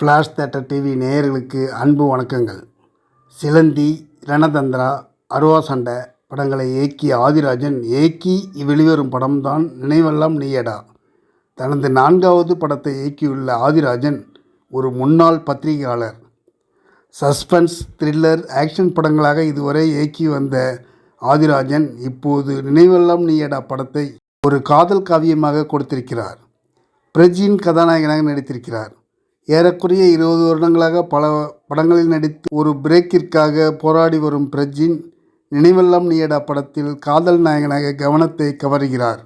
Flash theatre TV நேயர்களுக்கு அன்பு வணக்கங்கள். சிலந்தி ரணதந்திரா அருவா சண்டை படங்களை இயக்கிய ஆதிராஜன் இயக்கி வெளிவரும் படம்தான் நினைவெல்லாம் நீயடா. தனது நான்காவது படத்தை இயக்கியுள்ள ஆதிராஜன் ஒரு முன்னாள் பத்திரிகையாளர். சஸ்பென்ஸ் த்ரில்லர் ஆக்ஷன் படங்களாக இதுவரை இயக்கி வந்த ஆதிராஜன் இப்போது நினைவெல்லாம் நீயடா படத்தை ஒரு காதல் காவியமாக கொடுத்திருக்கிறார். பிரஜின் கதாநாயகனாக நடித்திருக்கிறார். ஏறக்குறைய இருபது வருடங்களாக பல படங்களில் நடித்து ஒரு பிரேக்கிற்காக போராடி வரும் பிரஜின் நினைவெல்லாம் நீயடா படத்தில் காதல் நாயகனாக கவனத்தை கவருகிறார்.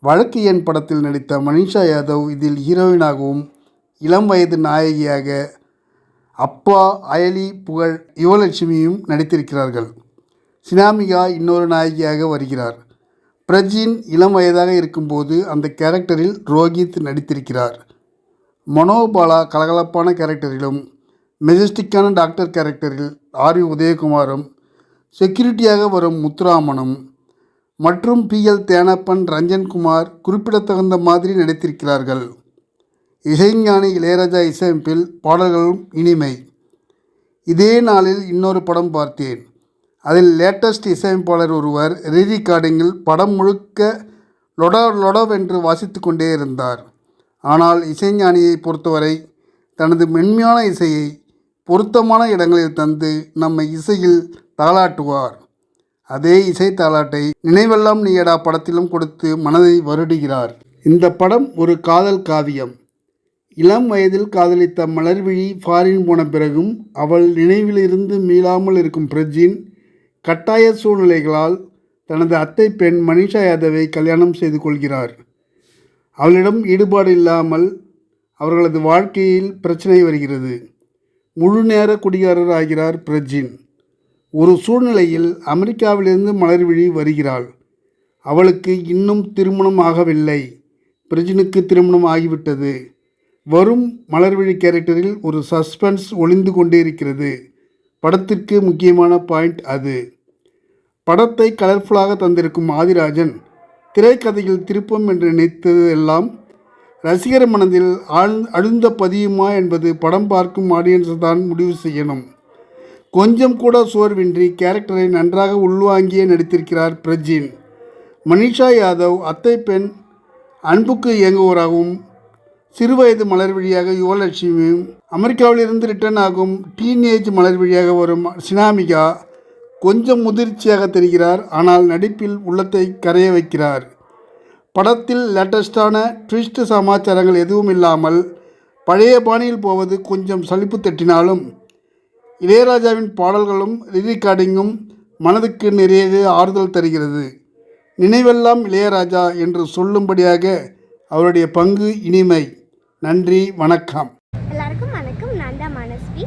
வழக்கு எண் படத்தில் நடித்த மனிஷா யாதவ் இதில் ஹீரோயினாகவும் இளம் வயது நாயகியாக அப்பா அயலி புகழ் யுவலட்சுமியும் நடித்திருக்கிறார்கள். சினாமிகா இன்னொரு நாயகியாக வருகிறார். பிரஜின் இளம் வயதாக இருக்கும்போது அந்த கேரக்டரில் ரோஹித் நடித்திருக்கிறார். மனோபாலா கலகலப்பான கேரக்டரிலும் மெஜஸ்டிக்கான டாக்டர் கேரக்டரில் ஆர்வி உதயகுமாரும் செக்யூரிட்டியாக வரும் முத்துராமனும் மற்றும் பி எல் தேனப்பன் ரஞ்சன்குமார் குறிப்பிடத்தகுந்த மாதிரி நடித்திருக்கிறார்கள். இசைஞானி இளையராஜா இசையமைப்பில் பாடல்களும் இனிமை. இதே நாளில் இன்னொரு படம் பார்த்தேன். அதில் லேட்டஸ்ட் இசையமைப்பாளர் ஒருவர் ரீரிகார்டிங்கில் படம் முழுக்க லொட லொடவென்று வாசித்து கொண்டே இருந்தார். ஆனால் இசைஞானியை பொறுத்தவரை தனது மென்மையான இசையை பொருத்தமான இடங்களில் தந்து நம்மை இசையில் தாளாட்டுவார் அதே இசை தாளாட்டை நினைவெல்லாம் நீயடா படத்திலும் கொடுத்து மனதை வருடுகிறார். இந்த படம் ஒரு காதல் காவியம். இளம் வயதில் காதலித்த மலர்விழி ஃபாரின் போன பிறகும் அவள் நினைவிலிருந்து மீளாமல் இருக்கும் பிரஜின் கட்டாய சூழ்நிலைகளால் தனது அத்தை பெண் மனிஷா யாதவை கல்யாணம் செய்து கொள்கிறார். அவளிடம் ஈடுபாடு இல்லாமல் அவர்களது வாழ்க்கையில் பிரச்சனை வருகிறது. முழு நேர குடிகாரர் ஆகிறார் பிரஜின். ஒரு சூழ்நிலையில் அமெரிக்காவிலிருந்து மலர்விழி வருகிறாள். அவளுக்கு இன்னும் திருமணம் ஆகவில்லை. பிரஜினுக்கு திருமணம் ஆகிவிட்டது. வரும் மலர்விழி கேரக்டரில் ஒரு சஸ்பென்ஸ் ஒளிந்து கொண்டே இருக்கிறது. படத்திற்கு முக்கியமான பாயிண்ட் அது. படத்தை கலர்ஃபுல்லாக தந்திருக்கும் ஆதிராஜன் திரைக்கதையில் திருப்பம் என்று நினைத்தது எல்லாம் ரசிகர் மனதில் ஆழ் அழுந்த பதியுமா என்பது படம் பார்க்கும் ஆடியன்ஸ் தான் முடிவு செய்யணும். கொஞ்சம் கூட சோர்வின்றி கேரக்டரை நன்றாக உள்வாங்கியே நடித்திருக்கிறார் பிரஜின். மனிஷா யாதவ் அத்தை பெண் அன்புக்கு இயங்குவோராகவும் சிறுவயது மலர் வழியாக யுவலட்சுமியும் அமெரிக்காவிலிருந்து ரிட்டர்ன் ஆகும் டீனேஜ் மலர் வழியாக வரும் சினாமிகா கொஞ்சம் முதிர்ச்சியாக தெரிகிறார் ஆனால் நடிப்பில் உள்ளத்தை கரைய வைக்கிறார். படத்தில் லேட்டஸ்டான ட்விஸ்ட் சமாச்சாரங்கள் எதுவும் இல்லாமல் பழைய பாணியில் போவது கொஞ்சம் சலிப்பு தட்டினாலும் இளையராஜாவின் பாடல்களும் ரிகார்டிங்கும் மனதுக்கு நிறைய ஆறுதல் தருகிறது. நினைவெல்லாம் இளையராஜா என்று சொல்லும்படியாக அவருடைய பங்கு இனிமை. நன்றி வணக்கம். எல்லாருக்கும் வணக்கம். நான் தான் மனஸ்வி.